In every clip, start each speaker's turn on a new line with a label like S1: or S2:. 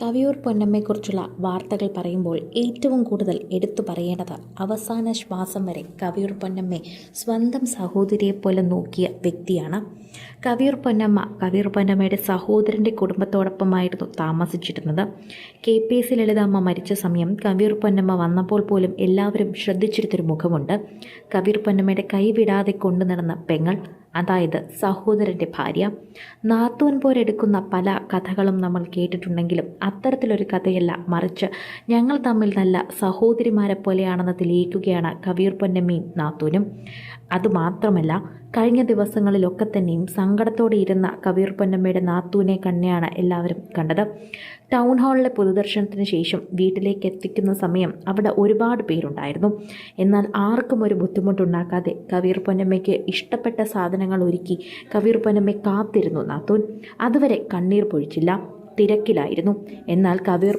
S1: കവിയൂർ പൊന്നമ്മയെക്കുറിച്ചുള്ള വാർത്തകൾ പറയുമ്പോൾ ഏറ്റവും കൂടുതൽ എടുത്തു പറയേണ്ടത് അവസാന ശ്വാസം വരെ കവിയൂർ പൊന്നമ്മയെ സ്വന്തം സഹോദരിയെപ്പോലെ നോക്കിയ വ്യക്തിയാണ്. കവിയൂർ പൊന്നമ്മ കവിയൂർ പൊന്നമ്മയുടെ സഹോദരന്റെ കുടുംബത്തോടൊപ്പമായിരുന്നു താമസിച്ചിരുന്നത്. കെ പി എസ് ലളിതാമ്മ മരിച്ച സമയം കവിയൂർ പൊന്നമ്മ വന്നപ്പോൾ പോലും എല്ലാവരും ശ്രദ്ധിച്ചിരുത്തൊരു മുഖമുണ്ട്. കവിയൂർ പൊന്നമ്മയുടെ കൈവിടാതെ കൊണ്ടു നടന്ന പെങ്ങൾ അതായത് സഹോദരന്റെ ഭാര്യ. നാത്തൂൻ പോരെടുക്കുന്ന പല കഥകളും നമ്മൾ കേട്ടിട്ടുണ്ടെങ്കിലും അത്തരത്തിലൊരു കഥയല്ല മറിച്ച് ഞങ്ങൾ തമ്മിൽ നല്ല സഹോദരിമാരെ പോലെയാണെന്ന് തെളിയിക്കുകയാണ് കവിയൂർ പൊന്നമ്മയും നാത്തൂനും. അതുമാത്രമല്ല കഴിഞ്ഞ ദിവസങ്ങളിലൊക്കെ തന്നെയും സങ്കടത്തോടെ ഇരുന്ന കവിയൂർ പൊന്നമ്മയുടെ നാത്തൂനെ കണ്ണെയാണ് എല്ലാവരും കണ്ടത്. ടൗൺ ഹാളിലെ പൊതുദർശനത്തിന് ശേഷം വീട്ടിലേക്ക് എത്തിക്കുന്ന സമയം അവിടെ ഒരുപാട് പേരുണ്ടായിരുന്നു. എന്നാൽ ആർക്കും ഒരു ബുദ്ധിമുട്ടുണ്ടാക്കാതെ കവിയൂർ പൊന്നമ്മയ്ക്ക് ഇഷ്ടപ്പെട്ട സാധനങ്ങൾ ഒരുക്കി. കവിയൂർ കാത്തിരുന്നു നാത്തൂൻ. അതുവരെ കണ്ണീർ പൊഴിച്ചില്ല. തിരക്കിലായിരുന്നു. എന്നാൽ കവിയൂർ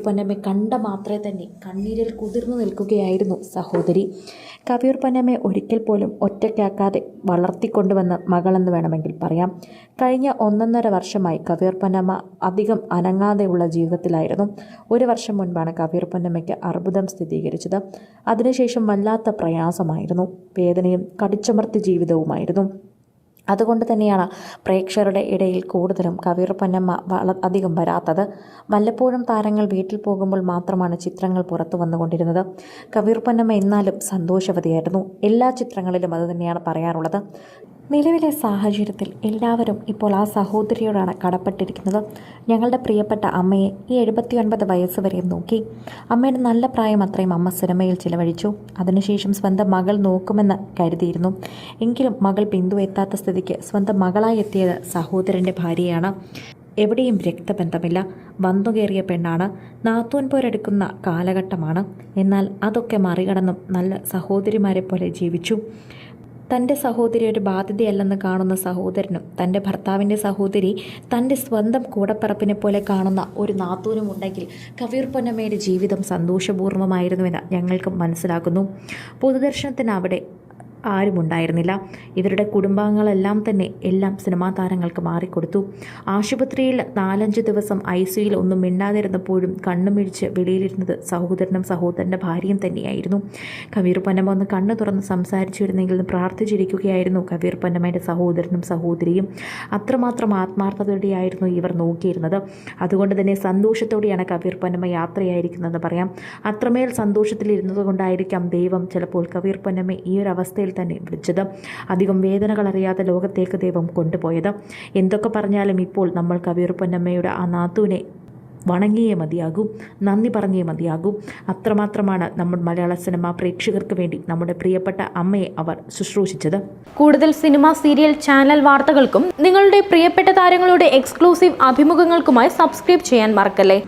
S1: കണ്ട മാത്രമേ തന്നെ കണ്ണീരിൽ കുതിർന്നു നിൽക്കുകയായിരുന്നു സഹോദരി. കവിയൂർ ഒരിക്കൽ പോലും ഒറ്റയ്ക്കാക്കാതെ വളർത്തിക്കൊണ്ടുവന്ന മകളെന്ന് വേണമെങ്കിൽ പറയാം. കഴിഞ്ഞ ഒന്നൊന്നര വർഷമായി കവിയൂർ അധികം അനങ്ങാതെയുള്ള ജീവിതത്തിലായിരുന്നു. ഒരു വർഷം മുൻപാണ് കവിയൂർ അർബുദം സ്ഥിരീകരിച്ചത്. അതിനുശേഷം വല്ലാത്ത പ്രയാസമായിരുന്നു. വേദനയും കടിച്ചമർത്തി ജീവിതവുമായിരുന്നു. അതുകൊണ്ട് തന്നെയാണ് പ്രേക്ഷകരുടെ ഇടയിൽ കൂടുതലും കവിയൂർ പൊന്നമ്മ വള അധികം വരാത്തത്. വല്ലപ്പോഴും താരങ്ങൾ വീട്ടിൽ പോകുമ്പോൾ മാത്രമാണ് ചിത്രങ്ങൾ പുറത്തു വന്നുകൊണ്ടിരുന്നത്. കവിയൂർ പൊന്നമ്മ എന്നാലും സന്തോഷവതിയായിരുന്നു. എല്ലാ ചിത്രങ്ങളിലും അത് തന്നെയാണ് പറയാറുള്ളത്. നിലവിലെ സാഹചര്യത്തിൽ എല്ലാവരും ഇപ്പോൾ ആ സഹോദരിയോടാണ് കടപ്പെട്ടിരിക്കുന്നത്. ഞങ്ങളുടെ പ്രിയപ്പെട്ട അമ്മയെ ഈ എഴുപത്തി ഒൻപത് വയസ്സ് വരെയും നോക്കി. അമ്മയുടെ നല്ല പ്രായം അത്രയും അമ്മ സിനിമയിൽ ചിലവഴിച്ചു. അതിനുശേഷം സ്വന്തം മകൾ നോക്കുമെന്ന് കരുതിയിരുന്നു. എങ്കിലും മകൾ ബിന്ദു എത്താത്ത സ്ഥിതിക്ക് സ്വന്തം മകളായി എത്തിയത് സഹോദരന്റെ ഭാര്യയാണ്. എവിടെയും രക്തബന്ധമില്ല. വന്നുകയറിയ പെണ്ണാണ്. നാത്തൂൻ പോരെടുക്കുന്ന കാലഘട്ടമാണ്. എന്നാൽ അതൊക്കെ മറികടന്നും നല്ല സഹോദരിമാരെ പോലെ ജീവിച്ചു. തന്റെ സഹോദരി ഒരു ബാധ്യതയല്ലെന്ന് കാണുന്ന സഹോദരനും തന്റെ ഭർത്താവിന്റെ സഹോദരി തന്റെ സ്വന്തം കൂടപ്പിറപ്പിനെ പോലെ കാണുന്ന ഒരു നാത്തൂനും ഉണ്ടെങ്കിൽ കവീർ പൊന്നമ്മയുടെ ജീവിതം സന്തോഷപൂർവമായിരുന്നുവെന്ന് ഞങ്ങൾക്കും മനസ്സിലാക്കുന്നു. പൊതുദർശനത്തിന് അവിടെ ആരുമുണ്ടായിരുന്നില്ല. ഇവരുടെ കുടുംബാംഗങ്ങളെല്ലാം തന്നെ എല്ലാം സിനിമാ താരങ്ങൾക്ക് മാറിക്കൊടുത്തു. ആശുപത്രിയിൽ നാലഞ്ച് ദിവസം ഐ സിയിൽ ഒന്നും മിണ്ടാതിരുന്നപ്പോഴും കണ്ണുമിഴിച്ച് വെളിയിലിരുന്നത് സഹോദരനും സഹോദരന്റെ ഭാര്യയും തന്നെയായിരുന്നു. കവീർ പൊന്നമ്മ ഒന്ന് കണ്ണു തുറന്ന് സംസാരിച്ചിരുന്നെങ്കിൽ പ്രാർത്ഥിച്ചിരിക്കുകയായിരുന്നു കവീർ പൊന്നമ്മയുടെ സഹോദരനും സഹോദരിയും. അത്രമാത്രം ആത്മാർത്ഥതയോടെയായിരുന്നു ഇവർ നോക്കിയിരുന്നത്. അതുകൊണ്ട് തന്നെ സന്തോഷത്തോടെയാണ് കവീർ പൊന്നമ്മ യാത്രയായിരിക്കുന്നതെന്ന് പറയാം. അത്രമേൽ സന്തോഷത്തിലിരുന്നത് കൊണ്ടായിരിക്കാം ദൈവം ചിലപ്പോൾ കവീർ പൊന്നമ്മ ഈ ഒരു അവസ്ഥയിൽ തന്നെ വിളിച്ചത്. അധികം വേദനകൾ അറിയാതെ ലോകത്തേക്ക് ദൈവം കൊണ്ടുപോയത്. എന്തൊക്കെ പറഞ്ഞാലും ഇപ്പോൾ നമ്മൾ കവീർ പൊന്നമ്മയുടെ ആ നാത്തുവിനെ വണങ്ങിയേ മതിയാകൂ നന്ദി പറഞ്ഞേ മതിയാകൂ. അത്രമാത്രമാണ് നമ്മൾ മലയാള സിനിമ പ്രേക്ഷകർക്ക് വേണ്ടി നമ്മുടെ പ്രിയപ്പെട്ട അമ്മയെ അവർ ശുശ്രൂഷിച്ചത്.
S2: കൂടുതൽ സിനിമ സീരിയൽ ചാനൽ വാർത്തകൾക്കും നിങ്ങളുടെ പ്രിയപ്പെട്ട താരങ്ങളുടെ എക്സ്ക്ലൂസീവ് അഭിമുഖങ്ങൾക്കുമായി സബ്സ്ക്രൈബ് ചെയ്യാൻ മറക്കല്ലേ?